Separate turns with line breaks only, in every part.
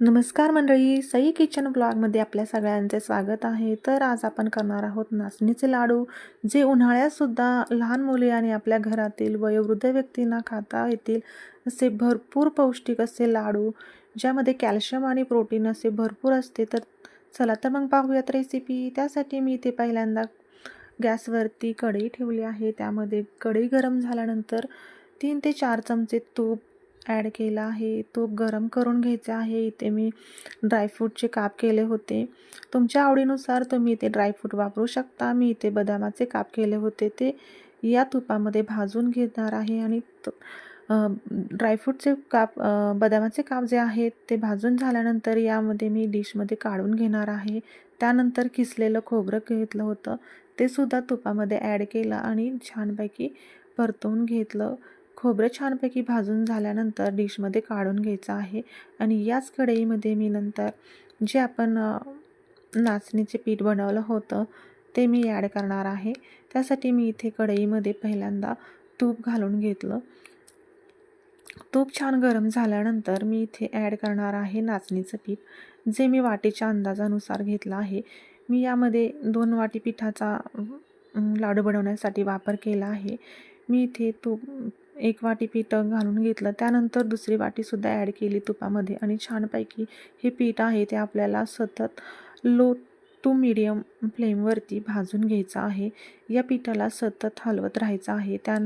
नमस्कार मंडळी सई किचन ब्लॉगमध्ये आपल्या सगळ्यांचे स्वागत आहे. तर आज आपण करणार आहोत नाचणीचे लाडू जे उन्हाळ्यातसुद्धा लहान मुले आणि आपल्या घरातील वयोवृद्ध व्यक्तींना खाता येतील. असे भरपूर पौष्टिक असे लाडू ज्यामध्ये कॅल्शियम आणि प्रोटीन असे भरपूर असते. तर चला तर मग पाहूयात रेसिपी त्यासाठी मी इथे पहिल्यांदा गॅसवरती कढई ठेवली आहे. त्यामध्ये कढई गरम झाल्यानंतर तीन ते चार चमचे तूप ॲड केला आहे. तूप गरम करून घ्यायचा आहे. इथे मी ड्रायफ्रूटचे काप केले होते. तुमच्या आवडीनुसार तुम्ही इथे ड्रायफ्रूट वापरू शकता. मी इथे बदामाचे काप केले होते. ते या तुपामध्ये भाजून घेणार आहे आणि ड्रायफ्रूटचे काप बदामाचे काप जे आहेत ते भाजून झाल्यानंतर यामध्ये मी डिशमध्ये काढून घेणार आहे. त्यानंतर किसलेलं खोबरं घेतलं होतं. ते सुद्धा तुपामध्ये ॲड केलं आणि छानपैकी परतवून घेतलं. खोबरं छानपैकी भाजून झाल्यानंतर डिशमध्ये काढून घ्यायचं आहे. आणि याच कढईमध्ये मी नंतर जे आपण नाचणीचे पीठ बनवलं होतं ते मी ॲड करणार आहे. त्यासाठी मी इथे कढईमध्ये पहिल्यांदा तूप घालून घेतलं. तूप छान गरम झाल्यानंतर मी इथे ॲड करणार आहे नाचणीचं पीठ. जे मी वाटीच्या अंदाजानुसार घेतलं आहे. मी यामध्ये दोन वाटी पिठाचा लाडू बनवण्यासाठी वापर केला आहे. मी इथे तूप एक वाटी पीठ घालून घेतलं. त्यानंतर दुसरी वाटीसुद्धा ॲड केली तुपामध्ये आणि छानपैकी हे पीठ आहे ते आपल्याला सतत लो टू मिडियम फ्लेमवरती भाजून घ्यायचं आहे. या पिठाला सतत हलवत राहायचं आहे. त्या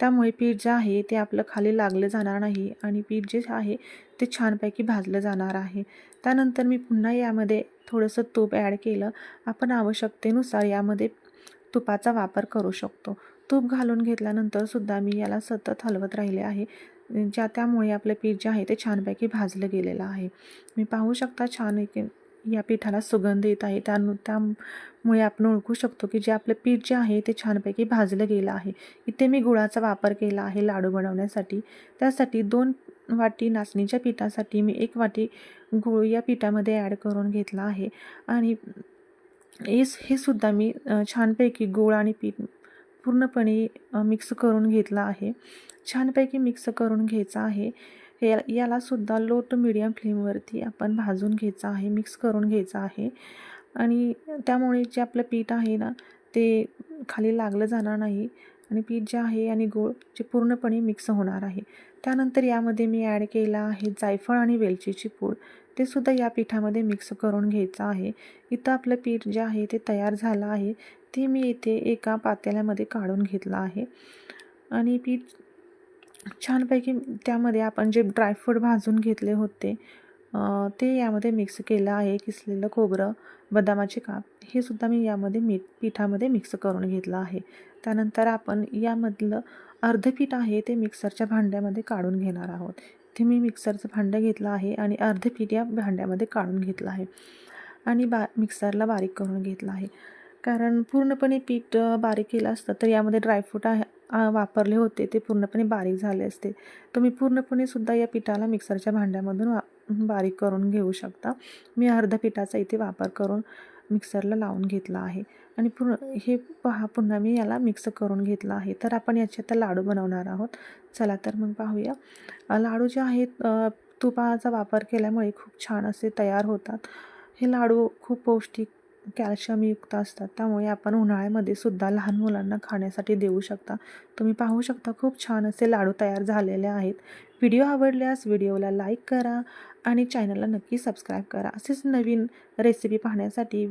त्यामुळे पीठ जे आहे ते आपलं खाली लागलं जाणार नाही आणि पीठ जे आहे ते छानपैकी भाजलं जाणार आहे. त्यानंतर मी पुन्हा यामध्ये थोडंसं तूप ॲड केलं. आपण आवश्यकतेनुसार यामध्ये तुपाचा वापर करू शकतो. तूप घालून घेतल्यानंतर सुद्धा मी याला सतत हलवत राहिले आहे. ज्या त्यामुळे आपलं पीठ जे आहे ते छानपैकी भाजलं गेलेलं आहे. मी पाहू शकता छान एक या पिठाला सुगंध येत आहे. त्या त्यामुळे आपण ओळखू शकतो की जे आपलं पीठ जे आहे ते छानपैकी भाजलं गेलं आहे. इथे मी गुळाचा वापर केला आहे लाडू बनवण्यासाठी. त्यासाठी दोन वाटी नाचणीच्या पिठासाठी मी एक वाटी गुळ या पिठामध्ये ॲड करून घेतला आहे. आणि हे सुद्धा मी छानपैकी गूळ आणि पीठ पूर्णपणे मिक्स करून घेतला आहे. छानपैकी मिक्स करून घ्यायचा आहे. हे यालासुद्धा लो टू मिडियम फ्लेमवरती आपण भाजून घ्यायचं आहे मिक्स करून घ्यायचं आहे. आणि त्यामुळे जे आपलं पीठ आहे ना ते खाली लागलं जाणार नाही. आणि पीठ जे आहे आणि गूळ जे पूर्णपणे मिक्स होणार आहे. त्यानंतर यामध्ये मी ॲड केला आहे जायफळ आणि वेलचीची पूड. ते सुद्धा या पिठामध्ये मिक्स करून घ्यायचं आहे. इथं आपलं पीठ जे आहे ते तयार झालं आहे. ते मी इथे एका पातेल्यामध्ये काढून घेतलं आहे. आणि पीठ छानपैकी त्यामध्ये आपण जे ड्रायफ्रूट भाजून घेतले होते ते यामध्ये मिक्स केलं आहे किसलेलं खोबरं बदामाचे काप हे सुद्धा मी यामध्ये मीठ पिठामध्ये मिक्स करून घेतलं आहे. त्यानंतर आपण यामधलं अर्ध पीठ आहे ते मिक्सरच्या भांड्यामध्ये काढून घेणार आहोत. ते मी मिक्सरचं भांडं घेतलं आहे आणि अर्ध पीठ या भांड्यामध्ये काढून घेतलं आहे. आणि बा मिक्सरला बारीक करून घेतलं आहे. कारण पूर्णपणे पीठ बारीक केलं असतं तर यामध्ये ड्रायफ्रूट आहे वापरले होते ते पूर्णपणे बारीक झाले असते. तर मी पूर्णपणे सुद्धा या पिठाला मिक्सरच्या भांड्यामधून वा बारीक करून घेऊ शकता. मी अर्ध पिठाचा इथे वापर करून मिक्सरला लावून घेतला आहे. आणि पूर्ण हे पहा पुन्हा मी याला मिक्स करून घेतलं आहे. तर आपण याचे आता लाडू बनवणार आहोत. चला तर मग पाहूया. लाडू जे आहेत तुपाचा वापर केल्यामुळे खूप छान असे तयार होतात. हे लाडू खूप पौष्टिक कॅल्शियमयुक्त असतात. त्यामुळे आपण उन्हाळ्यामध्ये सुद्धा लहान मुलांना खाण्यासाठी देऊ शकता. तुम्ही पाहू शकता खूप छान असे लाडू तयार झालेले आहेत. व्हिडिओ आवडल्यास व्हिडिओला लाईक करा आणि चॅनलला नक्की सबस्क्राईब करा. असेच नवीन रेसिपी पाहण्यासाठी